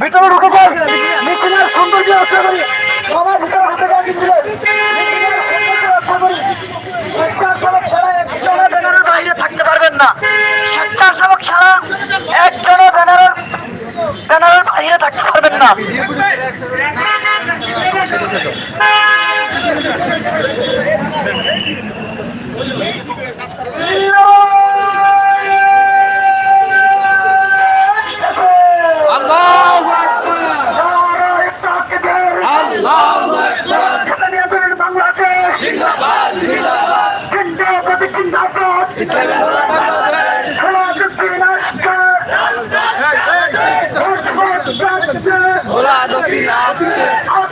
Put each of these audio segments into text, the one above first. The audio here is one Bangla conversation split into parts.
ভিতরে ঢুকে যায় মিছিলের সৌন্দর্য রক্ষা করি। সবার ভিতরে ঢুকে যায় মিছিলের। বাইরে থাকতে পারবেন না স্বেচ্ছাসেবক ছাড়া একজনের ব্যানারের ব্যানারের বাইরে থাকতে পারবেন না। আল্লাহু I'll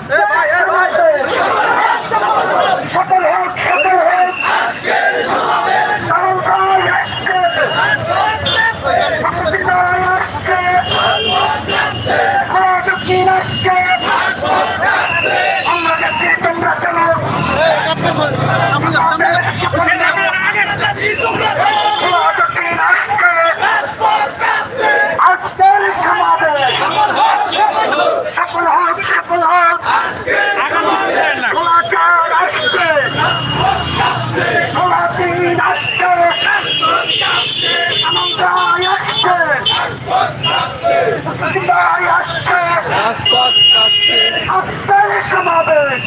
রাজপথ কাটছে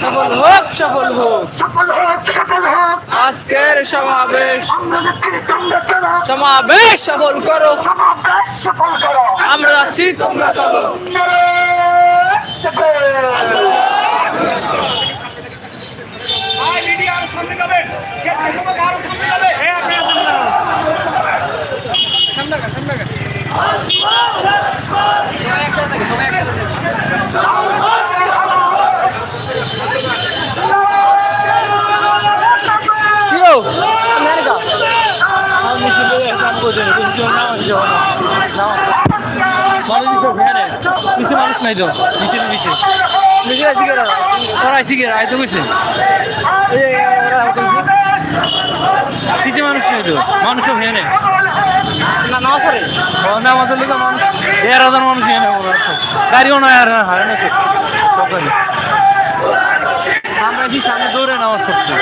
সফল হোক সফল হোক। সফল হোক সফল হোক। আজকের সমাবেশ। সমাবেশ সফল করো। সমাবেশ সফল করো আমরা যাচ্ছি তোমরা চলো। নাই তো। মিছিল মিছিল মিছিল আছে কি ওরা আছে কি আইতো কইছে। কিছু মানুষ নাই তো মানুষ সব ভ্যানে না না সরে। না আমাদের লোক মানুষ। দেড় হাজার মানুষ ভ্যানে গাড়িও নয় আর হারে না সকালে আমরা কি সামনে দৌড়ে নেওয়া সত্যি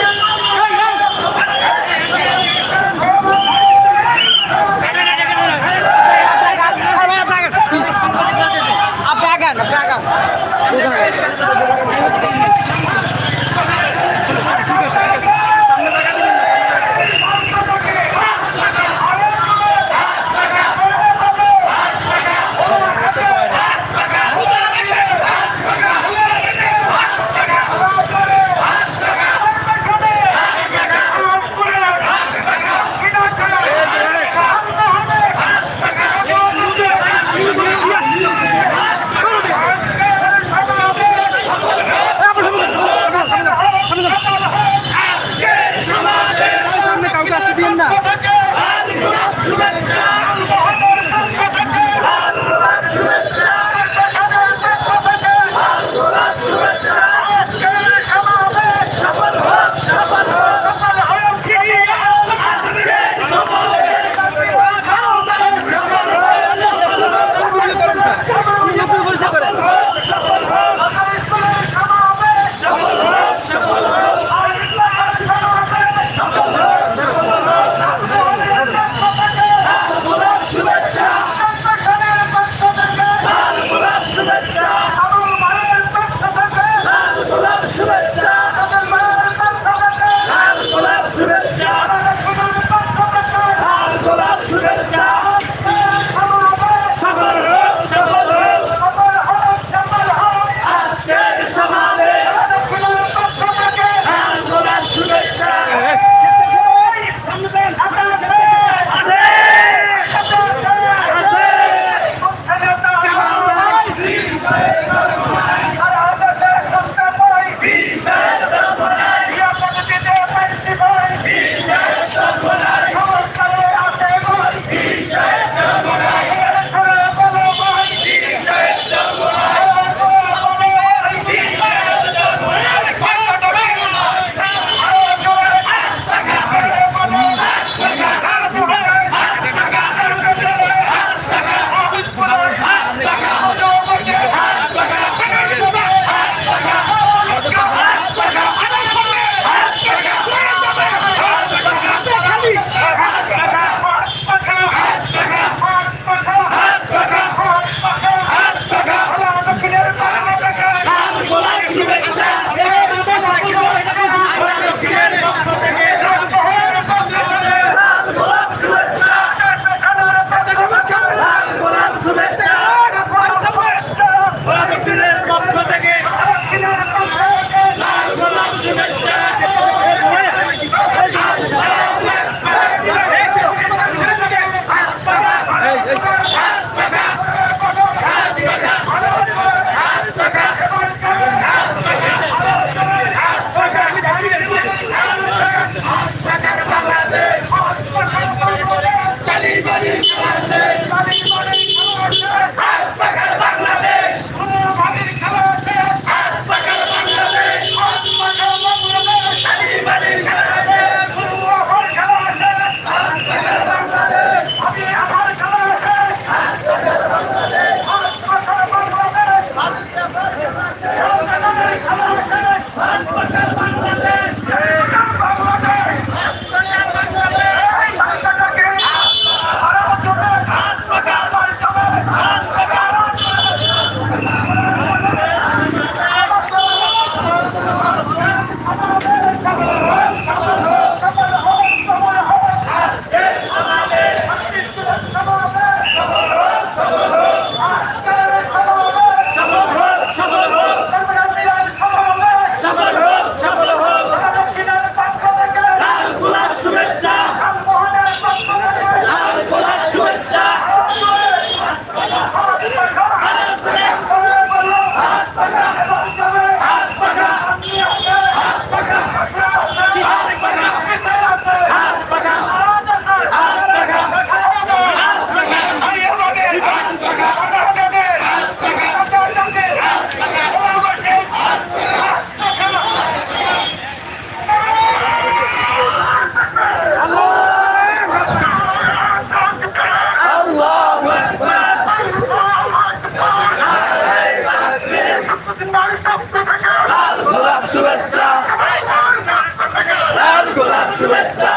গোলাপ শুভেচ্ছা।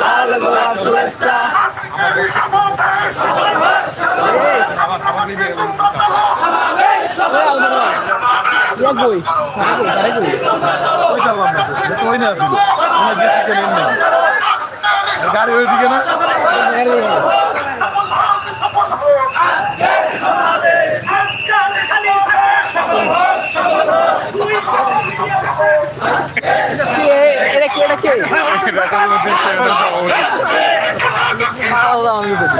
লাল গোলাপ শুভেচ্ছা। গাড়ি ওইদিকে না এটা কি এটা কি আল্লাহ আমি বলি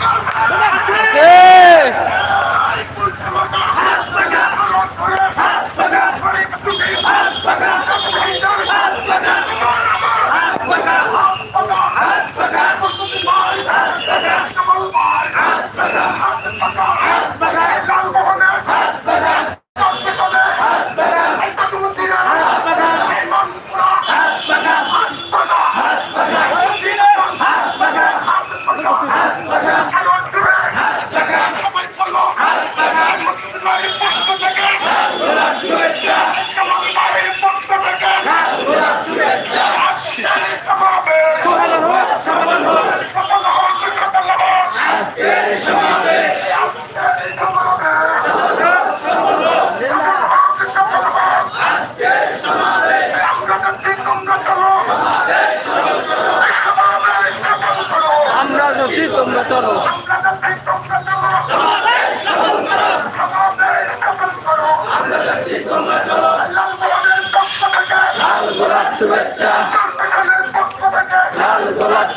আমরা